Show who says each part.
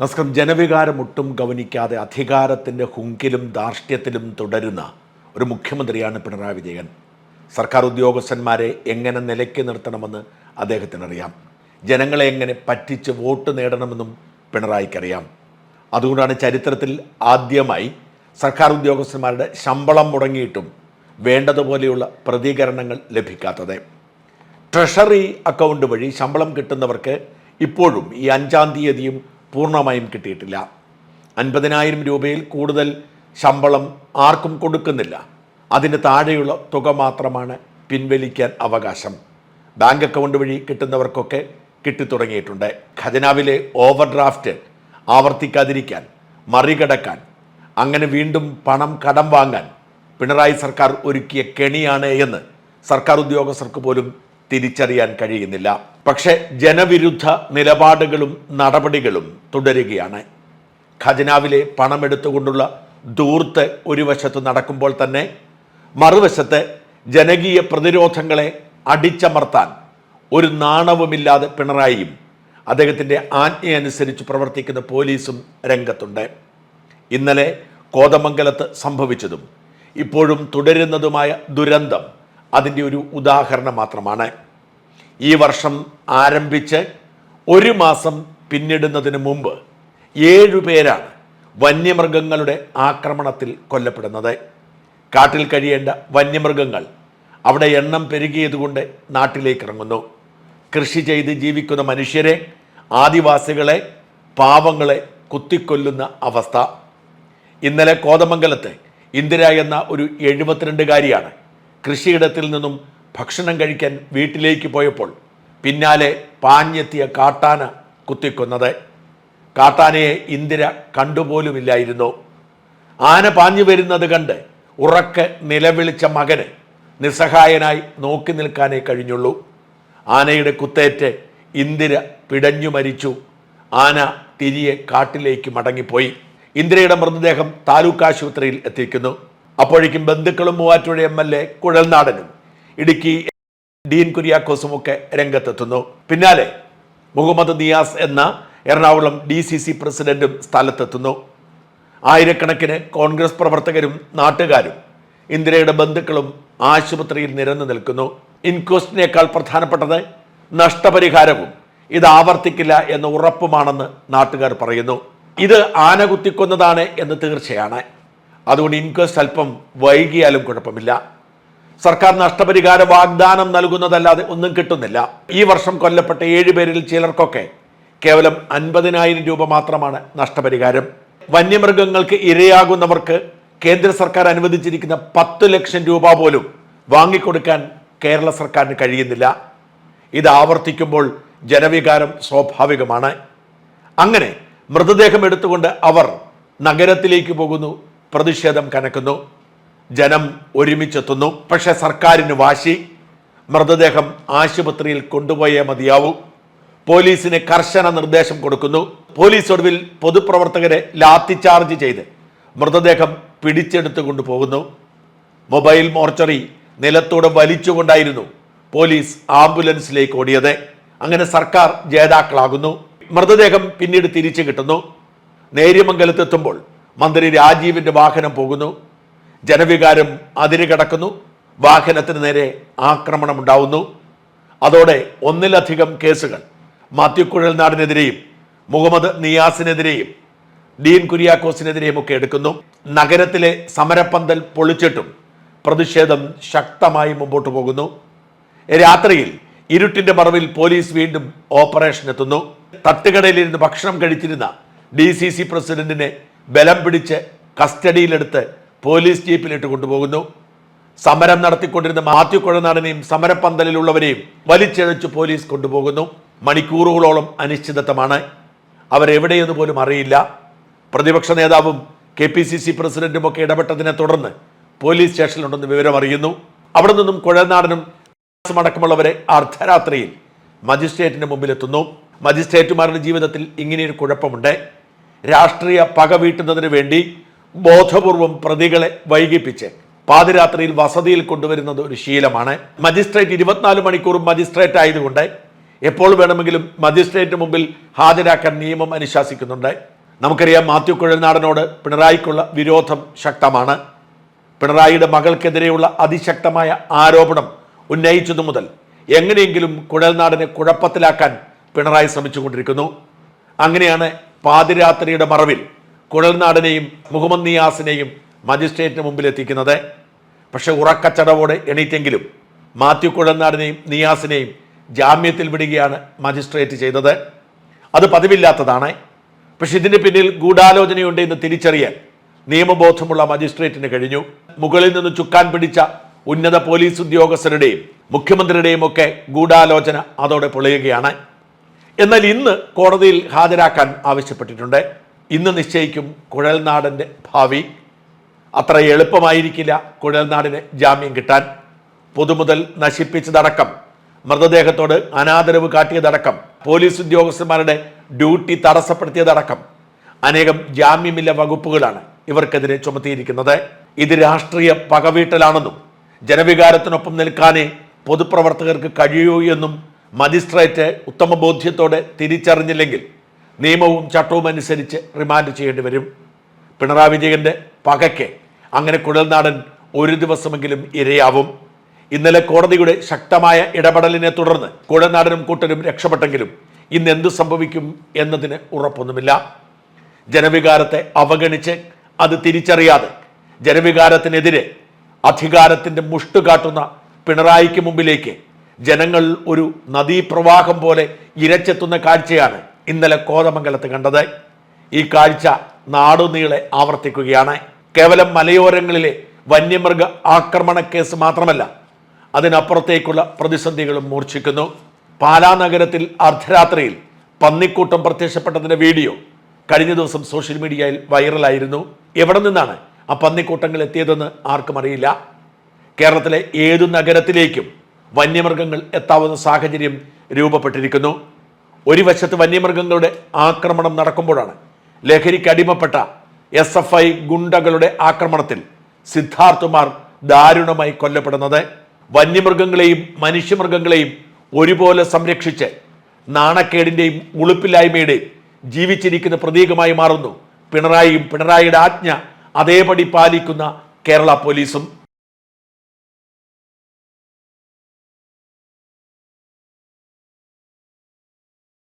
Speaker 1: നമസ്കാരം ജനവികാരം ഒട്ടും ഗവനിക്കാതെ അധികാരത്തിന്റെ ഹുങ്കിലും ധാർഷ്ട്യത്തിലും തുടരുന്ന ഒരു മുഖ്യമന്ത്രിയാണ് പിണറായി വിജയൻ. സർക്കാർ ഉദ്യോഗസ്ഥന്മാരെ എങ്ങനെ നിലയ്ക്ക് നിർത്തണമെന്ന് അദ്ദേഹത്തിനറിയാം. ജനങ്ങളെ എങ്ങനെ പറ്റിച്ച് വോട്ട് നേടണമെന്നും പിണറായിക്കറിയാം. അതുകൊണ്ടാണ് ചരിത്രത്തിൽ ആദ്യമായി സർക്കാർ ഉദ്യോഗസ്ഥന്മാരുടെ ശമ്പളം മുടങ്ങിയിട്ടും വേണ്ടതുപോലെയുള്ള പ്രതികരണങ്ങൾ ലഭിക്കാത്തത്. ട്രഷറി അക്കൗണ്ട് വഴി ശമ്പളം കിട്ടുന്നവർക്ക് ഇപ്പോഴും ഈ അഞ്ചാം തീയതിയും പൂർണമായും കിട്ടിയിട്ടില്ല. അൻപതിനായിരം രൂപയിൽ കൂടുതൽ ശമ്പളം ആർക്കും കൊടുക്കുന്നില്ല. അതിന് താഴെയുള്ള തുക മാത്രമാണ് പിൻവലിക്കാൻ അവകാശം. ബാങ്ക് അക്കൗണ്ട് വഴി കിട്ടുന്നവർക്കൊക്കെ കിട്ടിത്തുടങ്ങിയിട്ടുണ്ട്. ഖജനാവിലെ ഓവർ ഡ്രാഫ്റ്റ് ആവർത്തിക്കാതിരിക്കാൻ മറികടക്കാൻ അങ്ങനെ വീണ്ടും പണം കടം വാങ്ങാൻ പിണറായി സർക്കാർ ഒരുക്കിയ കെണിയാണ് എന്ന് സർക്കാർ ഉദ്യോഗസ്ഥർക്ക് പോലും തിരിച്ചറിയാൻ കഴിയുന്നില്ല. പക്ഷേ ജനവിരുദ്ധ നിലപാടുകളും നടപടികളും തുടരുകയാണ്. ഖജനാവിലെ പണമെടുത്തുകൊണ്ടുള്ള ദൂർത്ത് ഒരു വശത്ത് നടക്കുമ്പോൾ തന്നെ മറുവശത്ത് ജനകീയ പ്രതിരോധങ്ങളെ അടിച്ചമർത്താൻ ഒരു നാണവുമില്ലാതെ പിണറായിയും അദ്ദേഹത്തിന്റെ ആജ്ഞയനുസരിച്ച് പ്രവർത്തിക്കുന്ന പോലീസും രംഗത്തുണ്ട്. ഇന്നലെ കോതമംഗലത്ത് സംഭവിച്ചതും ഇപ്പോഴും തുടരുന്നതുമായ ദുരന്തം അതിന്റെ ഒരു ഉദാഹരണം മാത്രമാണ്. ഈ വർഷം ആരംഭിച്ച് ഒരു മാസം പിന്നിടുന്നതിന് മുമ്പ് ഏഴുപേരാണ് വന്യമൃഗങ്ങളുടെ ആക്രമണത്തിൽ കൊല്ലപ്പെടുന്നത്. കാട്ടിൽ കഴിയേണ്ട വന്യമൃഗങ്ങൾ അവിടെ എണ്ണം പെരുകിയതുകൊണ്ട് നാട്ടിലേക്ക് ഇറങ്ങുന്നു കൃഷി ചെയ്ത് ജീവിക്കുന്ന മനുഷ്യരെ ആദിവാസികളെ പാവങ്ങളെ കുത്തിക്കൊല്ലുന്ന അവസ്ഥ. ഇന്നലെ കോതമംഗലത്ത് ഇന്ദിര എന്ന ഒരു എഴുപത്തിരണ്ടുകാരിയാണ് കൃഷിയിടത്തിൽ നിന്നും ഭക്ഷണം കഴിക്കാൻ വീട്ടിലേക്ക് പോയപ്പോൾ പിന്നാലെ പാഞ്ഞെത്തിയ കാട്ടാന കുത്തിക്കൊന്നത്. കാട്ടാനയെ ഇന്ദിര കണ്ടുപോലുമില്ലായിരുന്നു. ആന പാഞ്ഞു വരുന്നത് കണ്ട് ഉറക്കെ നിലവിളിച്ച മകന് നിസ്സഹായനായി നോക്കി നിൽക്കാനേ കഴിഞ്ഞുള്ളൂ. ആനയുടെ കുത്തേറ്റ് ഇന്ദിര പിടഞ്ഞു മരിച്ചു. ആന തിരിയെ കാട്ടിലേക്ക് മടങ്ങിപ്പോയി. ഇന്ദിരയുടെ മൃതദേഹം താലൂക്ക് ആശുപത്രിയിൽ എത്തിക്കുന്നു. അപ്പോഴേക്കും ബന്ധുക്കളും മൂവാറ്റുപുഴ എം എൽ എ കുഴൽനാടനും ഇടുക്കി ഡീൻ കുര്യാക്കോസും ഒക്കെ രംഗത്തെത്തുന്നു. പിന്നാലെ മുഹമ്മദ് നിയാസ് എന്ന എറണാകുളം ഡി സി സി പ്രസിഡന്റും സ്ഥലത്തെത്തുന്നു. ആയിരക്കണക്കിന് കോൺഗ്രസ് പ്രവർത്തകരും നാട്ടുകാരും ഇന്ദിരയുടെ ബന്ധുക്കളും ആശുപത്രിയിൽ നിരന്നു നിൽക്കുന്നു. ഇൻക്വസ്റ്റിനേക്കാൾ പ്രധാനപ്പെട്ടത് നഷ്ടപരിഹാരവും ഇത് ആവർത്തിക്കില്ല എന്ന ഉറപ്പുമാണെന്ന് നാട്ടുകാർ പറയുന്നു. ഇത് ആന കുത്തിക്കൊന്നതാണ് എന്ന് തീർച്ചയാണ്. അതുകൊണ്ട് ഇൻക്വസ്റ്റ് അല്പം വൈകിയാലും കുഴപ്പമില്ല. സർക്കാർ നഷ്ടപരിഹാര വാഗ്ദാനം നൽകുന്നതല്ലാതെ ഒന്നും കിട്ടുന്നില്ല. ഈ വർഷം കൊല്ലപ്പെട്ട ഏഴുപേരിൽ ചിലർക്കൊക്കെ കേവലം അൻപതിനായിരം രൂപ മാത്രമാണ് നഷ്ടപരിഹാരം. വന്യമൃഗങ്ങൾക്ക് ഇരയാകുന്നവർക്ക് കേന്ദ്ര സർക്കാർ അനുവദിച്ചിരിക്കുന്ന പത്ത് ലക്ഷം രൂപ പോലും വാങ്ങിക്കൊടുക്കാൻ കേരള സർക്കാരിന് കഴിയുന്നില്ല. ഇത് ആവർത്തിക്കുമ്പോൾ ജനവികാരം സ്വാഭാവികമാണ്. അങ്ങനെ മൃതദേഹം എടുത്തുകൊണ്ട് അവർ നഗരത്തിലേക്ക് പോകുന്നു പ്രതിഷേധം കനക്കുന്നു. ജനം ഒരുമിച്ചെത്തുന്നു. പക്ഷേ സർക്കാരിന് വാശി. മൃതദേഹം ആശുപത്രിയിൽ കൊണ്ടുപോയേ മതിയാവൂ. പോലീസിന് കർശന നിർദ്ദേശം കൊടുക്കുന്നു. പോലീസ് ഒടുവിൽ പൊതുപ്രവർത്തകരെ ലാത്തിചാർജ് ചെയ്ത് മൃതദേഹം പിടിച്ചെടുത്തു കൊണ്ടുപോകുന്നു. മൊബൈൽ മോർച്ചറി നിലത്തോടെ വലിച്ചുകൊണ്ടായിരുന്നു പോലീസ് ആംബുലൻസിലേക്ക് ഓടിയത്. അങ്ങനെ സർക്കാർ ജേതാക്കളാകുന്നു. മൃതദേഹം പിന്നീട് തിരിച്ചു കിട്ടുന്നു. നേര്യമംഗലത്തെത്തുമ്പോൾ മന്ത്രി രാജീവിന്റെ വാഹനം പോകുന്നു. ജനവികാരം അതിരുകടക്കുന്നു വാഹനത്തിന് നേരെ ആക്രമണമുണ്ടാവുന്നു. അതോടെ ഒന്നിലധികം കേസുകൾ. മാത്യു കുഴൽനാടിനെതിരെയും മുഹമ്മദ് നിയാസിനെതിരെയും ഡീൻ കുര്യാക്കോസിനെതിരെയും ഒക്കെ എടുക്കുന്നു. നഗരത്തിലെ സമരപ്പന്തൽ പൊളിച്ചിട്ടും പ്രതിഷേധം ശക്തമായി മുമ്പോട്ട് പോകുന്നു. രാത്രിയിൽ ഇരുട്ടിന്റെ മറവിൽ പോലീസ് വീണ്ടും ഓപ്പറേഷൻ എത്തുന്നു തട്ടുകടയിലിരുന്ന് ഭക്ഷണം കഴിച്ചിരുന്ന ഡി സി സി പ്രസിഡന്റിനെ ബലം പിടിച്ച് കസ്റ്റഡിയിലെടുത്ത് പോലീസ് ജീപ്പിലിട്ട് കൊണ്ടുപോകുന്നു. സമരം നടത്തിക്കൊണ്ടിരുന്ന മാത്യു കുഴനാടനെയും സമരപ്പന്തലിലുള്ളവരെയും വലിച്ചിഴച്ച് പോലീസ് കൊണ്ടുപോകുന്നു. മണിക്കൂറുകളോളം അനിശ്ചിതത്വമാണ്. അവരെവിടെയെന്ന് പോലും അറിയില്ല. പ്രതിപക്ഷ നേതാവും കെ പി സി സി പ്രസിഡന്റും ഒക്കെ ഇടപെട്ടതിനെ തുടർന്ന് പോലീസ് സ്റ്റേഷനിലുണ്ടെന്ന് വിവരം അറിയുന്നു അവിടെ നിന്നും കുഴനാടനും അടക്കമുള്ളവരെ അർദ്ധരാത്രിയിൽ മജിസ്ട്രേറ്റിന് മുമ്പിലെത്തുന്നു. മജിസ്ട്രേറ്റുമാരുടെ ജീവിതത്തിൽ ഇങ്ങനെയൊരു കുഴപ്പമുണ്ട്. രാഷ്ട്രീയ പക വീട്ടുന്നതിന് വേണ്ടി ബോധപൂർവം പ്രതികളെ വൈകിപ്പിച്ച് പാതിരാത്രിയിൽ വസതിയിൽ കൊണ്ടുവരുന്നത് ഒരു ശീലമാണ്. മജിസ്ട്രേറ്റ് ഇരുപത്തിനാല് മണിക്കൂറും മജിസ്ട്രേറ്റ് ആയതുകൊണ്ട് എപ്പോൾ വേണമെങ്കിലും മജിസ്ട്രേറ്റ് മുമ്പിൽ ഹാജരാക്കാൻ നിയമം അനുശാസിക്കുന്നുണ്ട്. നമുക്കറിയാം മാത്യു കുഴൽനാടനോട് പിണറായിക്കുള്ള വിരോധം ശക്തമാണ്. പിണറായിയുടെ മകൾക്കെതിരെയുള്ള അതിശക്തമായ ആരോപണം ഉന്നയിച്ചതു മുതൽ എങ്ങനെയെങ്കിലും കുഴൽനാടനെ കുഴപ്പത്തിലാക്കാൻ പിണറായി ശ്രമിച്ചുകൊണ്ടിരിക്കുന്നു. അങ്ങനെയാണ് പാതിരാത്രിയുടെ മറവിൽ കുഴൽനാടിനെയും മുഹമ്മദ് നിയാസിനെയും മജിസ്ട്രേറ്റിന് മുമ്പിൽ എത്തിക്കുന്നത് പക്ഷേ ഉറക്കച്ചടവോടെ എണീറ്റെങ്കിലും മാത്യു കുഴൽനാടിനെയും നിയാസിനെയും ജാമ്യത്തിൽ വിടുകയാണ് മജിസ്ട്രേറ്റ് ചെയ്തത്. അത് പതിവില്ലാത്തതാണ്. പക്ഷെ ഇതിന് പിന്നിൽ ഗൂഢാലോചനയുണ്ട് എന്ന് തിരിച്ചറിയാൻ നിയമബോധമുള്ള മജിസ്ട്രേറ്റിന് കഴിഞ്ഞു. മുകളിൽ നിന്ന് ചുക്കാൻ പിടിച്ച ഉന്നത പോലീസ് ഉദ്യോഗസ്ഥരുടെയും മുഖ്യമന്ത്രിയുടെയും ഒക്കെ ഗൂഢാലോചന അതോടെ പൊളിയുകയാണ്. എന്നാൽ ഇന്ന് കോടതിയിൽ ഹാജരാക്കാൻ ആവശ്യപ്പെട്ടിട്ടുണ്ട്. ഇന്ന് നിശ്ചയിക്കും കുഴൽനാടന്റെ ഭാവി. അത്ര എളുപ്പമായിരിക്കില്ല കുഴൽനാടിന് ജാമ്യം കിട്ടാൻ. പൊതുമുതൽ നശിപ്പിച്ചതടക്കം. മൃതദേഹത്തോട് അനാദരവ് കാട്ടിയതടക്കം. പോലീസ് ഉദ്യോഗസ്ഥന്മാരുടെ ഡ്യൂട്ടി തടസ്സപ്പെടുത്തിയതടക്കം. അനേകം ജാമ്യമില്ല വകുപ്പുകളാണ് ഇവർക്കെതിരെ ചുമത്തിയിരിക്കുന്നത്. ഇത് രാഷ്ട്രീയ പകവീട്ടലാണെന്നും ജനവികാരത്തിനൊപ്പം നിൽക്കാനേ പൊതുപ്രവർത്തകർക്ക് കഴിയൂ എന്നും മജിസ്ട്രേറ്റ് ഉത്തമബോധ്യത്തോടെ തിരിച്ചറിഞ്ഞില്ലെങ്കിൽ നിയമവും ചട്ടവും അനുസരിച്ച് റിമാൻഡ് ചെയ്യേണ്ടി വരും. പിണറായി വിജയന്റെ പകയ്ക്ക് അങ്ങനെ കുഴൽനാടൻ ഒരു ദിവസമെങ്കിലും ഇരയാവും. ഇന്നലെ കോടതിയുടെ ശക്തമായ ഇടപെടലിനെ തുടർന്ന് കുഴൽനാടനും കൂട്ടരും രക്ഷപ്പെട്ടെങ്കിലും ഇന്ന് എന്ത് സംഭവിക്കും എന്നതിന് ഉറപ്പൊന്നുമില്ല. ജനവികാരത്തെ അവഗണിച്ച് അത് തിരിച്ചറിയാതെ ജനവികാരത്തിനെതിരെ അധികാരത്തിന്റെ മുഷ്ടു കാട്ടുന്ന പിണറായിക്ക് മുമ്പിലേക്ക് ജനങ്ങൾ ഒരു നദീപ്രവാഹം പോലെ ഇരച്ചെത്തുന്ന കാഴ്ചയാണ് ഇന്നലെ കോതമംഗലത്ത് കണ്ടത് ഈ കാഴ്ച നാടുനീളെ ആവർത്തിക്കുകയാണ്. കേവലം മലയോരങ്ങളിലെ വന്യമൃഗ ആക്രമണ കേസ് മാത്രമല്ല അതിനപ്പുറത്തേക്കുള്ള പ്രതിസന്ധികളും മൂർച്ഛിക്കുന്നു. പാലാ നഗരത്തിൽ അർദ്ധരാത്രിയിൽ പന്നിക്കൂട്ടം പ്രത്യക്ഷപ്പെട്ടതിന്റെ വീഡിയോ കഴിഞ്ഞ ദിവസം സോഷ്യൽ മീഡിയയിൽ വൈറലായിരുന്നു. എവിടെ നിന്നാണ് ആ പന്നിക്കൂട്ടങ്ങൾ എത്തിയതെന്ന് ആർക്കും അറിയില്ല. കേരളത്തിലെ ഏതു നഗരത്തിലേക്കും വന്യമൃഗങ്ങൾ എത്താവുന്ന സാഹചര്യം രൂപപ്പെട്ടിരിക്കുന്നു. ഒരു വശത്ത് വന്യമൃഗങ്ങളുടെ ആക്രമണം നടക്കുമ്പോഴാണ് ലഹരിക്ക് അടിമപ്പെട്ട എസ് എഫ് ഐ ഗുണ്ടകളുടെ ആക്രമണത്തിൽ സിദ്ധാർത്ഥുമാർ ദാരുണമായി കൊല്ലപ്പെടുന്നത്. വന്യമൃഗങ്ങളെയും മനുഷ്യമൃഗങ്ങളെയും ഒരുപോലെ സംരക്ഷിച്ച് നാണക്കേടിന്റെയും ഉളുപ്പില്ലായ്മയുടെയും ജീവിച്ചിരിക്കുന്ന പ്രതീകമായി മാറുന്നു. പിണറായിയും പിണറായിയുടെ ആജ്ഞ അതേപടി പാലിക്കുന്ന കേരള പോലീസും.